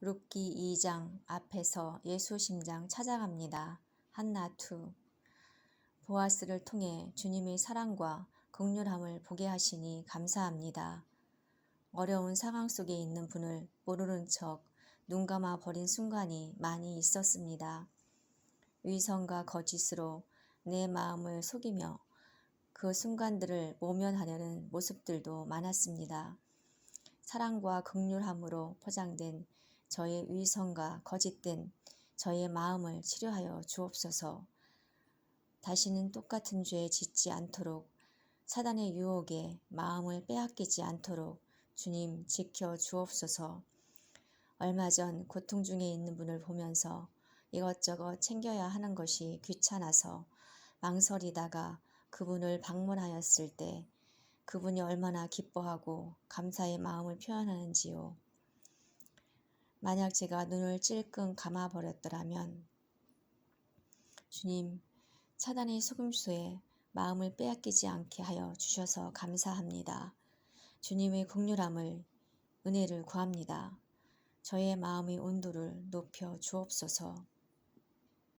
룻기 2장 앞에서 예수 심장 찾아갑니다. 한나 2 보아스를 통해 주님의 사랑과 극률함을 보게 하시니 감사합니다. 어려운 상황 속에 있는 분을 모르는 척 눈 감아 버린 순간이 많이 있었습니다. 위선과 거짓으로 내 마음을 속이며 그 순간들을 모면하려는 모습들도 많았습니다. 사랑과 극률함으로 포장된 저의 위선과 거짓된 저의 마음을 치료하여 주옵소서. 다시는 똑같은 죄에 짓지 않도록 사단의 유혹에 마음을 빼앗기지 않도록 주님 지켜 주옵소서. 얼마 전 고통 중에 있는 분을 보면서 이것저것 챙겨야 하는 것이 귀찮아서 망설이다가 그분을 방문하였을 때 그분이 얼마나 기뻐하고 감사의 마음을 표현하는지요. 만약 제가 눈을 찔끔 감아버렸더라면 주님 차단의 속임수에 마음을 빼앗기지 않게 하여 주셔서 감사합니다. 주님의 국률함을 은혜를 구합니다. 저의 마음의 온도를 높여 주옵소서.